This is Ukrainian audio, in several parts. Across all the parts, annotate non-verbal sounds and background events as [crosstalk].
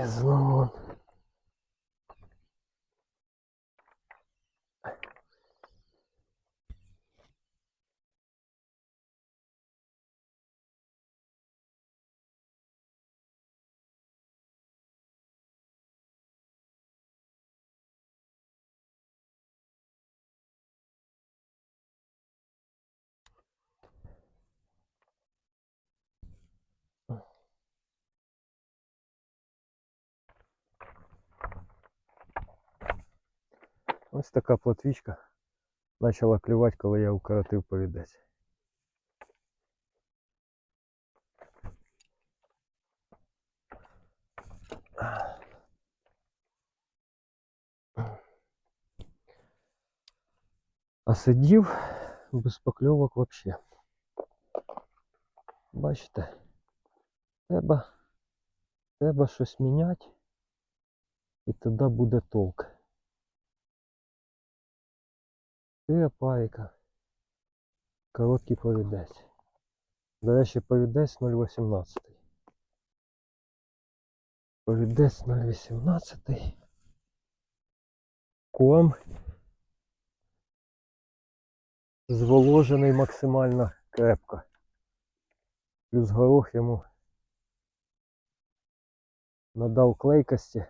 І знову. Ось така плотвічка почала клювати, коли я укоротив повідець. А сидів без покльовок взагалі. Бачите, треба, треба щось міняти, і тоді буде толк. Чотири пайка. Короткий повідець. До речі, повідець 0,18. Повідець 0,18. Ком зволожений максимально крепко. Плюс горох йому надав клейкості.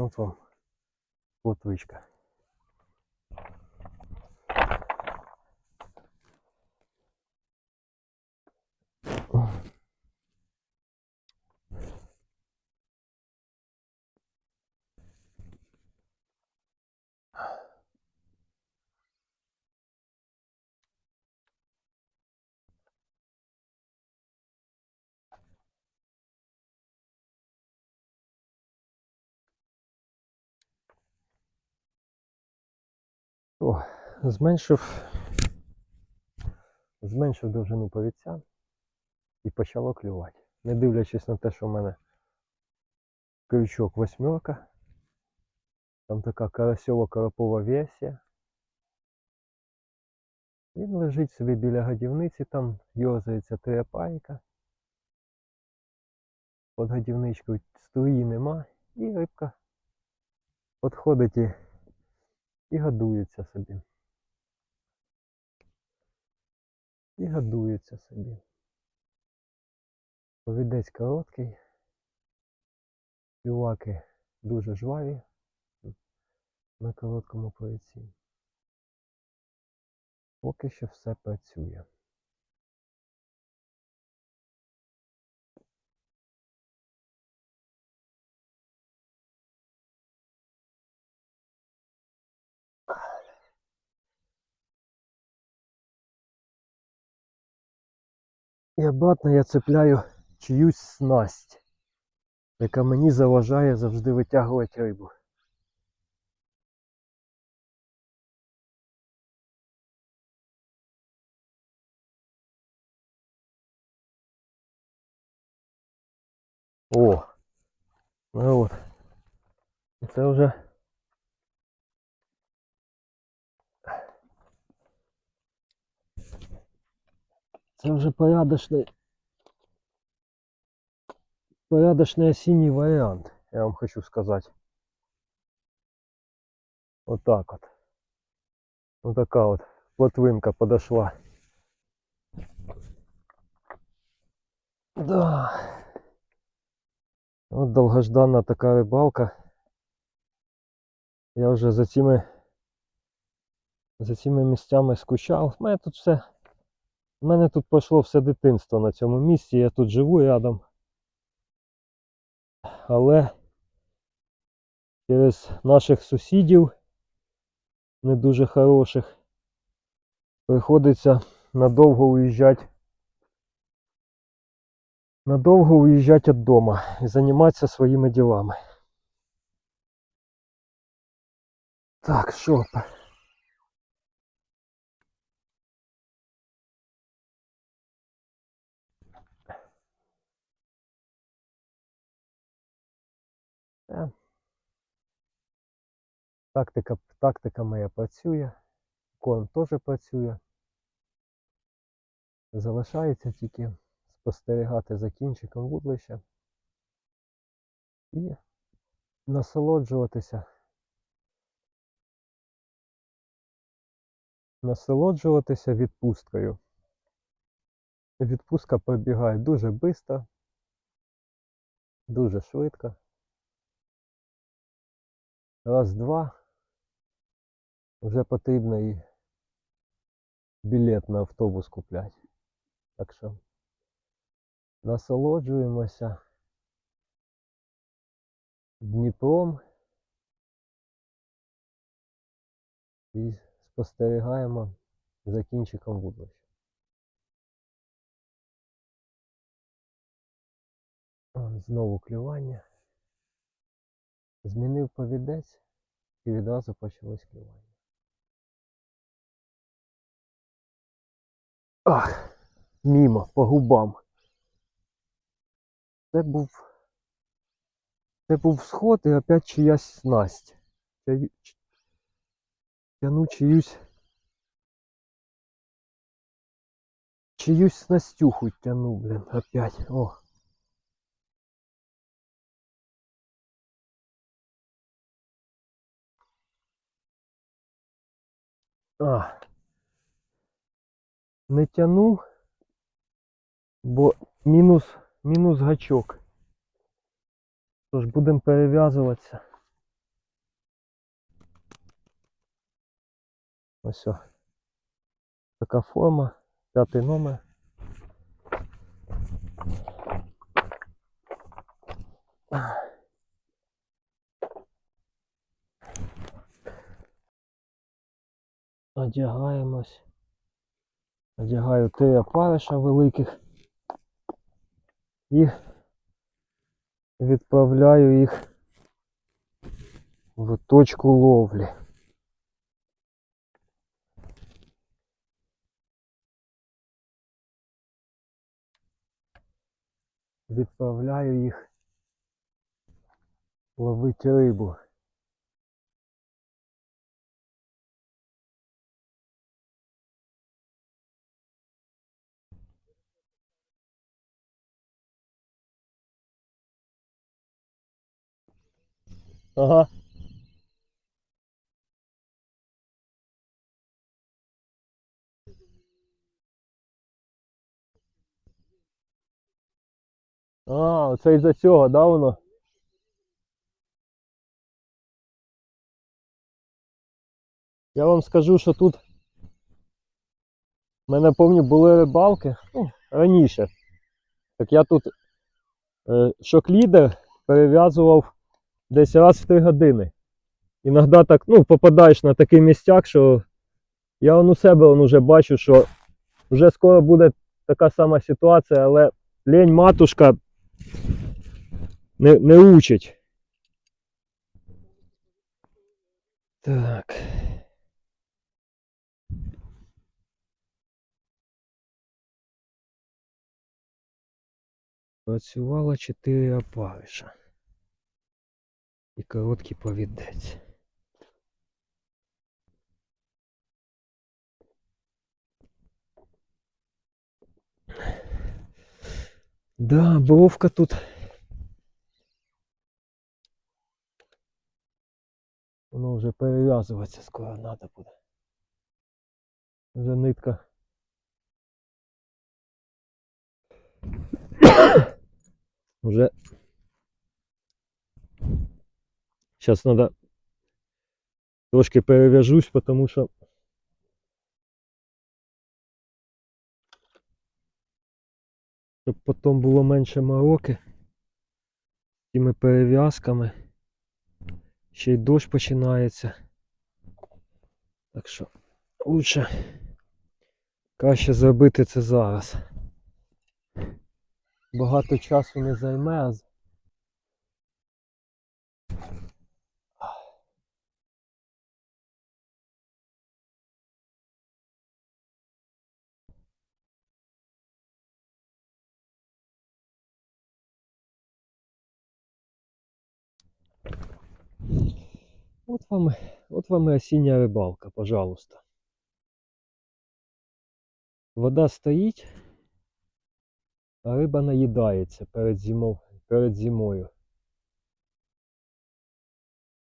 От вам плотвичка. О, зменшив, зменшив довжину повідця і почало клювати. Не дивлячись на те, що в мене крючок восьмерка, там така карасьова коропова версія. Він лежить собі біля годівниці, там йозається терапайка. Під годівничкою струї нема, і рибка підходить і і годується собі. І годується собі. Повідець короткий. Співаки дуже жваві на короткому повідці. Поки що все працює. І обратно я цепляю чиюсь снасть, яка мені заважає завжди витягувати рибу. О! Ну от. Це вже Це вже порядочний порядочний осінній варіант, я вам хочу сказати. Вот так вот. Вот такая вот плотвинка подошла. Да. От довгожданна така рибалка. Я вже за цими, за цими місцями скучав. У мене тут все. У мене тут пройшло все дитинство на цьому місці. Я тут живу рядом. Але через наших сусідів не дуже хороших приходиться надовго уїжджати. Надовго уїжджати від дому і займатися своїми ділами. Так, що? П- Е. Тактика, тактика моя працює, корм теж працює. Залишається тільки спостерігати за кінчиком вудлища і насолоджуватися. Насолоджуватися відпусткою. Відпустка пробігає дуже швидко, дуже швидко. Раз-два. Вже потрібно і білет на автобус купляти. Так що насолоджуємося Дніпром і спостерігаємо за кінчиком вудлища. Знову клювання. Змінив повідець і відразу почалось клювання. Ах, мімо, по губам. Це був. Це був сход і опять чиясь снасть. Тяну чиюсь. Чиюсь снастюху тяну, блин, опять. О. А. Не тяну, бо мінус, мінус гачок. Тож будемо перев'язуватися. Ось. о. Така форма, п'ятий номер. Одягаємось. Одягаю три опариша великих і відправляю їх в точку ловлі. Відправляю їх ловити рибу. Ага. А, оце із-за цього, да, воно? Я вам скажу, що тут в мене повні були рибалки ну, раніше. Так я тут е, шок-лідер перев'язував десь раз в 3 години. Іноді так, ну, попадаєш на такий місцяк, що я у себе он уже бачу, що вже скоро буде така сама ситуація, але лень матушка не, не учить. Так. Працювало 4 опариша. І короткий повідець. Да, бровка тут. Воно вже перев'язуватися скоро треба буде. Вже нитка. [coughs] Вже Зараз треба трошки перев'яжусь, тому що щоб потім було менше мороки з тими перев'язками. Ще й дощ починається. Так що лучше краще зробити це зараз. Багато часу не займе, а От вам, от вам і осіння рибалка, пожалуйста. Вода стоїть, а риба наїдається перед, зимов, перед зимою.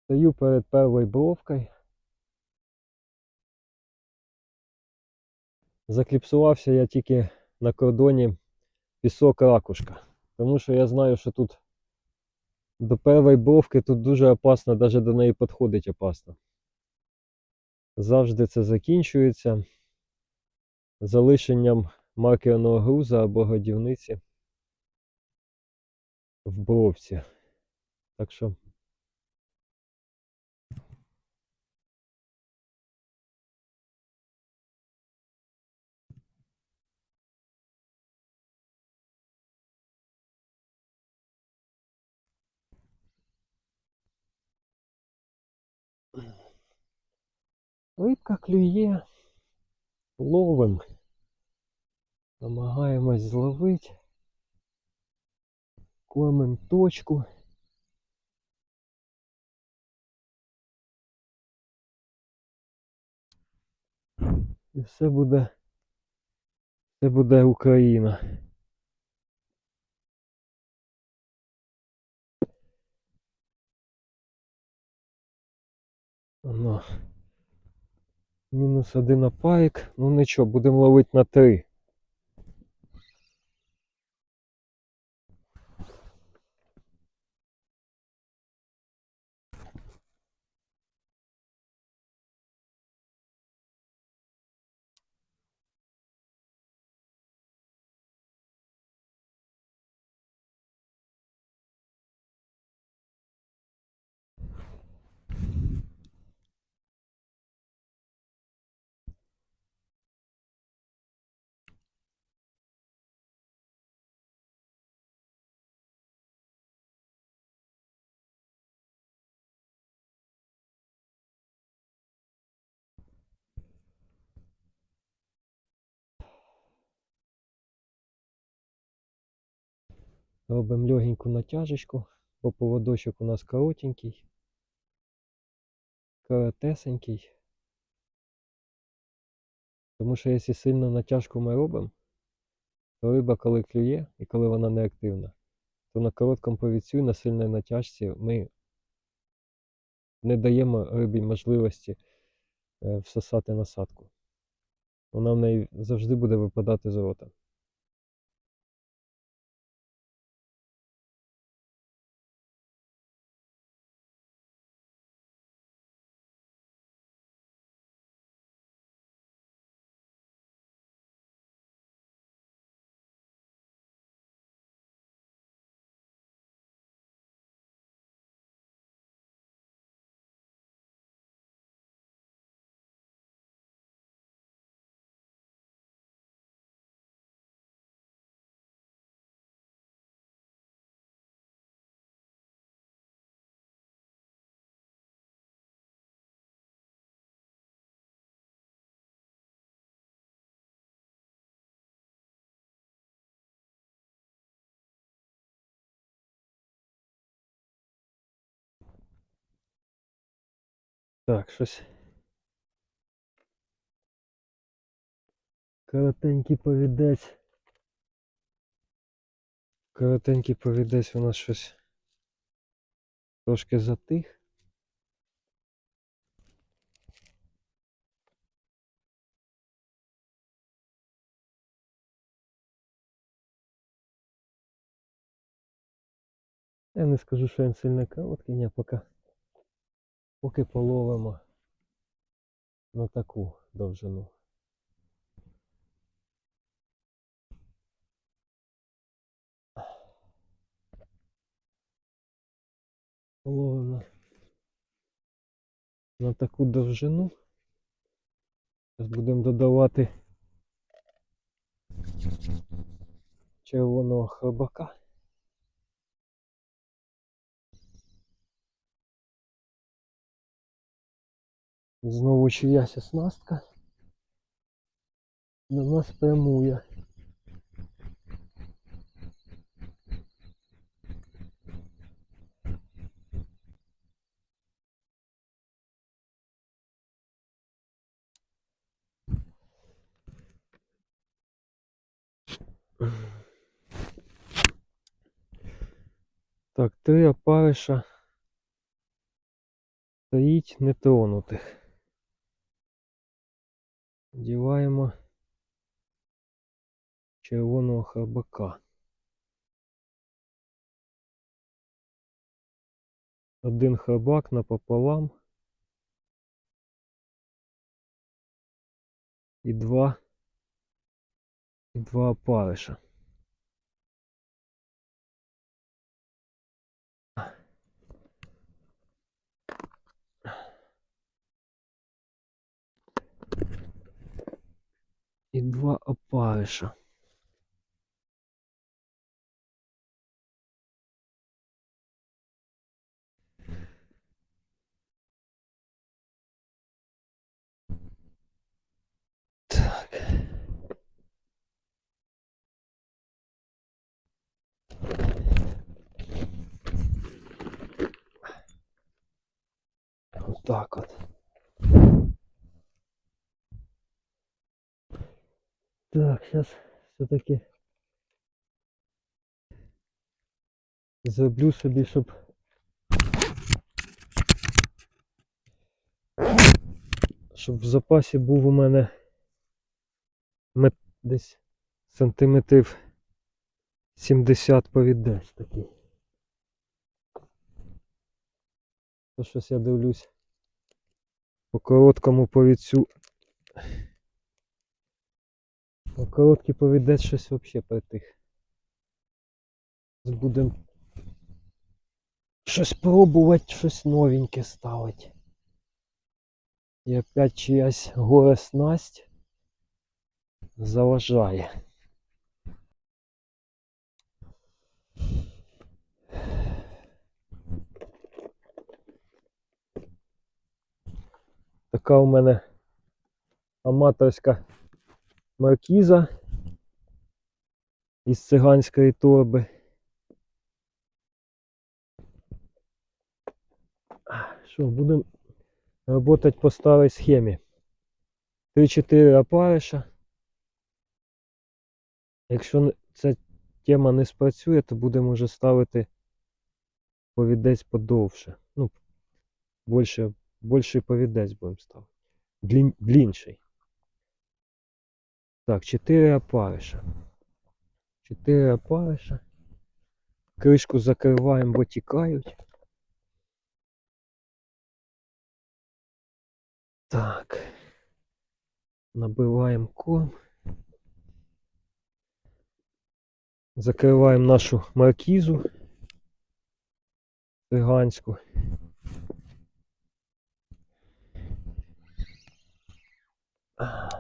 Стою перед первою бровкою. Закліпсувався я тільки на кордоні пісок ракушка. Тому що я знаю, що тут до первої бровки тут дуже опасно, навіть до неї підходить опасно. Завжди це закінчується залишенням маркерного груза або годівниці в бровці. Так що рибка клює, ловим. Намагаємось зловити. Кормим точку. І все буде. Все буде Україна. Оно. Мінус один опаїк. Ну нічого, будемо ловити на три. Робимо легеньку натяжечку, бо поводочок у нас коротенький, коротесенький. Тому що якщо сильно натяжку ми робимо, то риба, коли клює і коли вона не активна, то на короткому повідцю і на сильній натяжці ми не даємо рибі можливості е, всосати насадку. Вона в неї завжди буде випадати з рота. Так, щось. Коротенький повідець. Коротенький повідець у нас щось трошки затих. Я не скажу, що він сильно короткий, ні, поки Поки половимо на таку довжину. Половимо на таку довжину. Зараз будемо додавати червоного хробака. Знову чиясь оснастка до нас прямує. Так, три опариша стоїть нетронутих. Діваємо червоного хабака. Один хабак напополам. І два. І два опариша. І два опариша. Так. Вот так вот. Так, сейчас все-таки зроблю собі, щоб щоб в запасі був у мене мет... десь сантиметрів 70 повідець такий. То щось я дивлюсь по короткому повідцю. По короткий повідець щось взагалі притих. Будемо щось пробувати, щось новеньке ставити. І опять чиясь горе снасть заважає. Така у мене аматорська маркіза із циганської торби. Що, будемо працювати по старій схемі. 3-4 опариша. Якщо ця тема не спрацює, то будемо вже ставити повідець подовше. Ну, більше, більший повідець будемо ставити. Длін, длінший. Так, 4 опариша. 4 опариша. Кришку закриваємо, бо тікають. Так. Набиваємо корм. Закриваємо нашу маркізу циганську. Ah.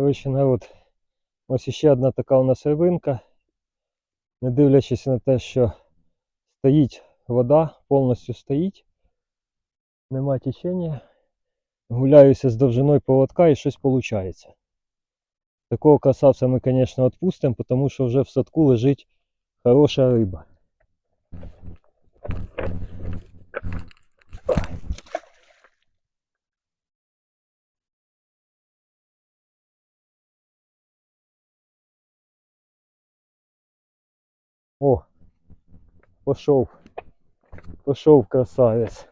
Коротше, народ, ось іще одна така у нас рибинка. Не дивлячись на те, що стоїть вода, повністю стоїть, нема течення. Гуляюся з довжиною поводка і щось виходить. Такого красавця ми, звісно, відпустимо, тому що вже в садку лежить хороша риба. О, пошов. Пішов красавець.